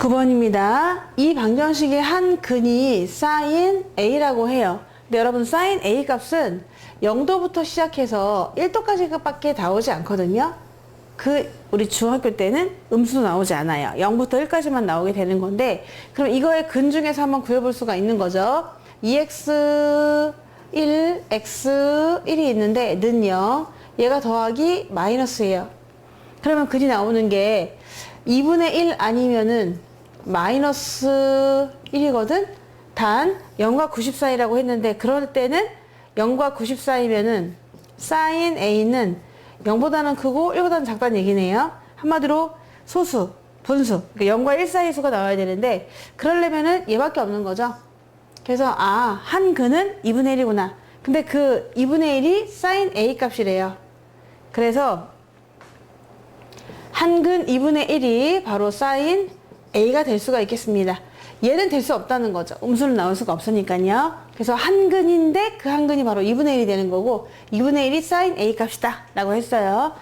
79번입니다. 이 방정식의 한 근이 sin a라고 해요. 근데 여러분 sin a 값은 0도부터 시작해서 1도까지 밖에 나오지 않거든요. 그 우리 중학교 때는 음수 나오지 않아요. 0부터 1까지만 나오게 되는 건데 그럼 이거의 근 중에서 한번 구해볼 수가 있는 거죠. 2x 1, x 1이 있는데 는요. 얘가 더하기 마이너스예요. 그러면 근이 나오는 게 2분의 1 아니면은 마이너스 1이거든? 단 0과 90 사이라고 했는데 그럴 때는 0과 90 사이면은 sin a는 0보다는 크고 1보다는 작다는 얘기네요. 한마디로 소수, 분수, 그러니까 0과 1 사이 수가 나와야 되는데 그러려면은 얘밖에 없는 거죠. 그래서 아, 한 근은 2분의 1이구나. 근데 그 2분의 1이 sin a 값이래요. 그래서 한 근 2분의 1이 바로 sin a가 될 수가 있겠습니다. 얘는 될 수 없다는 거죠. 음수는 나올 수가 없으니까요. 그래서 한 근인데 그 한 근이 바로 2분의 1이 되는 거고 2분의 1이 sin a 값이다 라고 했어요.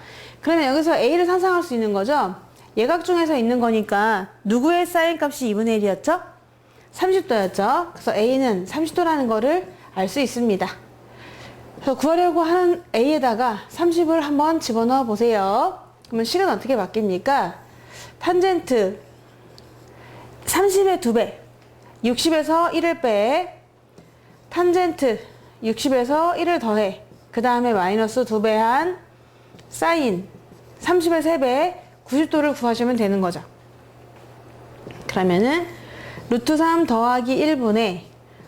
그러면 여기서 a를 상상할 수 있는 거죠. 예각 중에서 있는 거니까 누구의 sin 값이 2분의 1이었죠? 30도였죠. 그래서 a는 30도라는 거를 알 수 있습니다. 그래서 구하려고 하는 a에다가 30을 한번 집어넣어 보세요. 그러면 식은 어떻게 바뀝니까? 탄젠트 30의 2배 60에서 1을 빼 탄젠트 60에서 1을 더해 그 다음에 마이너스 2배 한 사인 30의 3배 90도를 구하시면 되는 거죠. 그러면은 루트 3 더하기 1분의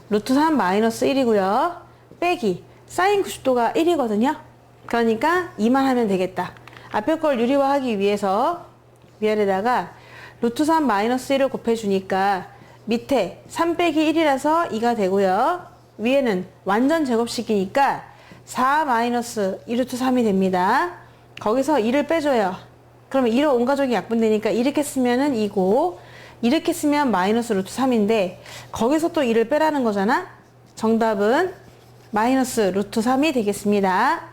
루트 3 마이너스 1이고요. 빼기 사인 90도가 1이거든요. 그러니까 2만 하면 되겠다. 앞에 걸 유리화하기 위해서 위아래다가 루트 3 마이너스 1을 곱해주니까 밑에 3 빼기 1이라서 2가 되고요. 위에는 완전 제곱식이니까 4 마이너스 2루트 3이 됩니다. 거기서 2를 빼줘요. 그러면 2로 온 가족이 약분되니까 이렇게 쓰면은 2고 이렇게 쓰면 마이너스 루트 3인데 거기서 또 2를 빼라는 거잖아. 정답은 마이너스 루트 3이 되겠습니다.